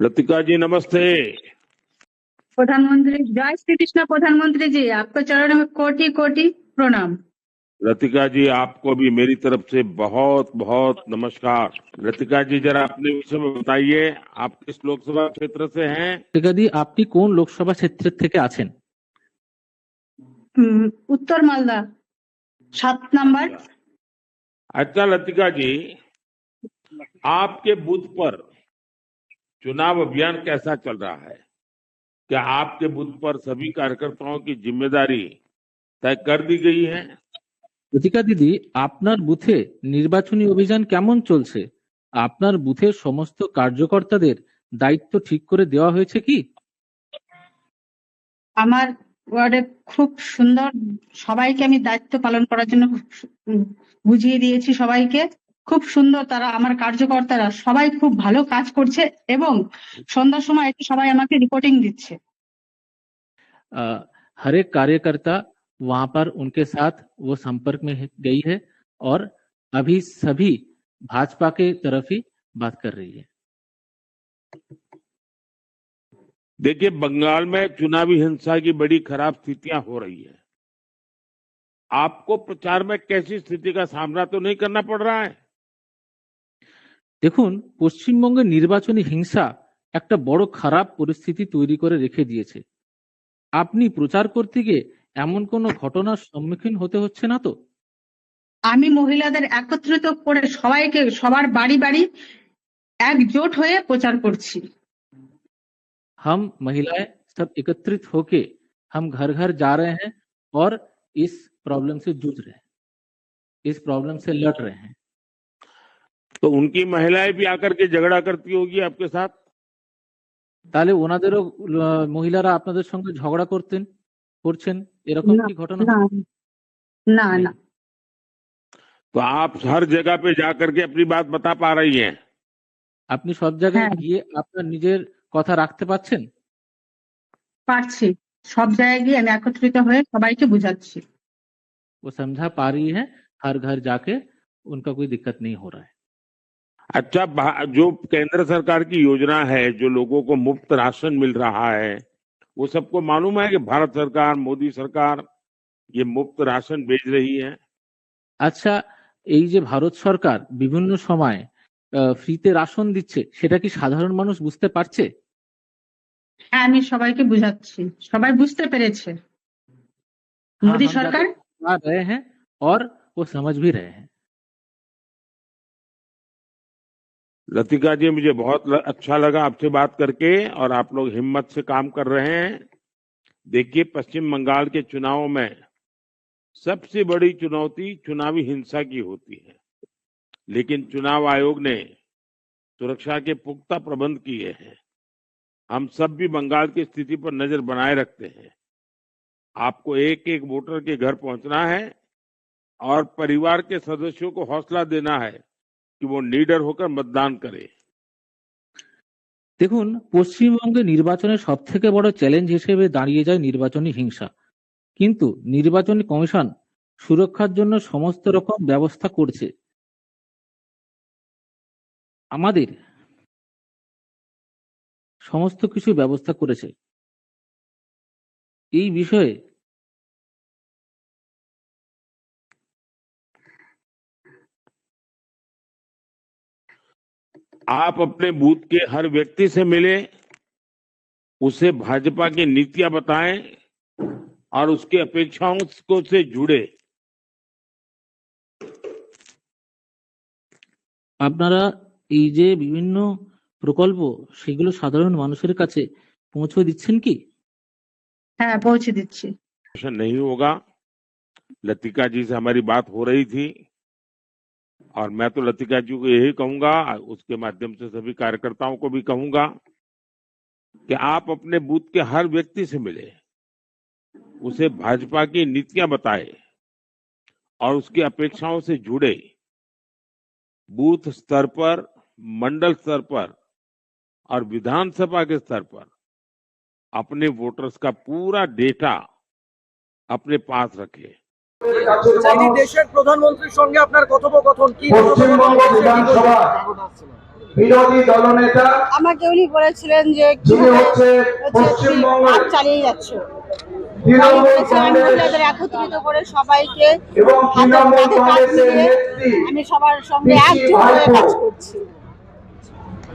लतिका जी नमस्ते प्रधानमंत्री जय श्री कृष्ण प्रधानमंत्री जी आपको चरणों में कोटि कोटि प्रणाम लतिका जी आपको भी मेरी तरफ से बहुत बहुत नमस्कार लतिका जी जरा अपने विषय में बताइए आप किस लोकसभा क्षेत्र से हैं টিকাদি আপনি কোন লোকসভা ক্ষেত্রের থেকে আছেন हम्म, उत्तर मालदा सात नंबर अच्छा लतिका जी आपके बूथ पर चुनाव अभियान कैसा चल रहा है क्या आपके बूथ पर सभी कार्यकर्ताओं की जिम्मेदारी तय कर दी गई है লতিকা দিদি আপনার বুথে নির্বাচনী অভিযান কেমন চলছে আপনার বুথের সমস্ত কার্যকর্তাদের দায়িত্ব ঠিক করে দেওয়া হয়েছে কি আমার ওয়ার্ডে খুব সুন্দর সবাইকে আমি দায়িত্ব পালন করার জন্য উম, বুঝিয়ে দিয়েছি সবাইকে খুব সুন্দর তারা আমার কার্যকর্তারা সবাই খুব ভালো কাজ করছে এবং সন্ধ্যার সময় এসে সবাই আমাকে রিপোর্টিং দিচ্ছে अ, हर एक कार्यकर्ता वहां पर उनके साथ वो संपर्क में है- गई है और अभी सभी भाजपा के तरफ ही बात कर रही है देखिए बंगाल में चुनावी हिंसा की बड़ी खराब स्थितियां हो रही है आपको प्रचार में कैसी स्थिति का सामना तो नहीं करना पड़ रहा है দেখুন পশ্চিমবঙ্গের নির্বাচনী হিংসা একটা বড় খারাপ পরিস্থিতি তৈরি করে রেখে দিয়েছে আপনি প্রচার করতে গিয়ে এমন কোনো ঘটনার সম্মুখীন হতে হচ্ছে না তো আমি মহিলাদের একত্রিত করে সবাইকে সবার বাড়ি বাড়ি একজোট হয়ে প্রচার করছি हम महिलाएं सब एकत्रित होके हम घर घर जा रहे हैं और इस प्रॉब्लम से जूझ रहे हैं इस प्रॉब्लम से लड़ रहे हैं तो उनकी महिलाएं भी आकर के झगड़ा करती होगी आपके साथ তাহলে ওনাদেরও আহ, মহিলারা আপনাদের সঙ্গে ঝগড়া করতেন করছেন এরকম না, কি ঘটনা না না না तो आप हर जगह पे जाकर के अपनी बात बता पा रही हैं আপনি সব জায়গায় হ্যাঁ। গিয়ে আপনার নিজের কথা রাখতে পারছেন পারছি সব জায়গায় গিয়ে আমি একত্রিত হয়ে সবাইকে বুঝাচ্ছি वो समझा पा रही है हर घर जाके उनका कोई दिक्कत नहीं हो रहा है अच्छा भा- जो केंद्र सरकार की योजना है जो लोगों को मुफ्त राशन मिल रहा है वो सबको मालूम है कि भारत सरकार मोदी सरकार ये मुफ्त राशन भेज रही है আচ্ছা এই যে ভারত সরকার বিভিন্ন সময় আহ, ফ্রিতে রাশন দিচ্ছে সেটা কি সাধারণ মানুষ বুঝতে পারছে হ্যাঁ আমি সবাইকে বুঝাচ্ছি সবাই বুঝতে পেরেছে মোদী हम সরকার आ रहे हैं और वो समझ भी रहे हैं लतिका जी, मुझे बहुत ल- अच्छा लगा आपसे बात करके और आप लोग हिम्मत से काम कर रहे हैं। देखिए, पश्चिम बंगाल के चुनाव में सबसे बड़ी चुनौती चुनावी हिंसा की होती है। लेकिन चुनाव आयोग ने सुरक्षा के पुख्ता प्रबंध किए हैं। हम सब भी बंगाल की स्थिति पर नज़र बनाए रखते हैं। आपको एक एक वोटर के घर पहुँचना है और परिवार के सदस्यों को हौसला देना है। कि वो निडर होकर मतदान करे দেখুন পশ্চিমবঙ্গে নির্বাচনের সব থেকে বড় চ্যালেঞ্জ হিসেবে দাঁড়িয়ে যায় নির্বাচনী হিংসা কিন্তু নির্বাচনী কমিশন সুরক্ষার জন্য সমস্ত রকম ব্যবস্থা করছে আমাদের সমস্ত কিছু ব্যবস্থা করেছে এই বিষয়ে आप अपने बूथ के हर व्यक्ति से मिले उसे भाजपा की नीतियां बताएं और उसकी अपेक्षाओं को से जुड़े আপনারা এই যে বিভিন্ন প্রকল্প সেগুলো সাধারণ মানুষের কাছে পৌঁছে দিচ্ছেন কি হ্যাঁ পৌঁছে দিচ্ছি ऐसा नहीं होगा लतिका जी से हमारी बात हो रही थी और मैं तो लतिका जी को यही कहूँगा, उसके माध्यम से सभी कार्यकर्ताओं को भी कहूँगा कि आप अपने बूथ के हर व्यक्ति से मिले, उसे भाजपा की नीतियाँ बताए और उसकी अपेक्षाओं से जुड़े। बूथ स्तर पर, मंडल स्तर पर और विधानसभा के स्तर पर अपने वोटर्स का पूरा डेटा अपने पास रखें। দেশের প্রধানমন্ত্রীর সঙ্গে আপনার কথোপকথন কি পশ্চিমবঙ্গ বিধানসভা বিরোধী দলনেতা আমাকে উনি বলেছিলেন যে কি হচ্ছে পশ্চিমবঙ্গ চালিয়ে যাচ্ছে। একত্রিত করে সবাইকে আমি সবার সঙ্গে একযোগ হয়ে কাজ করছি।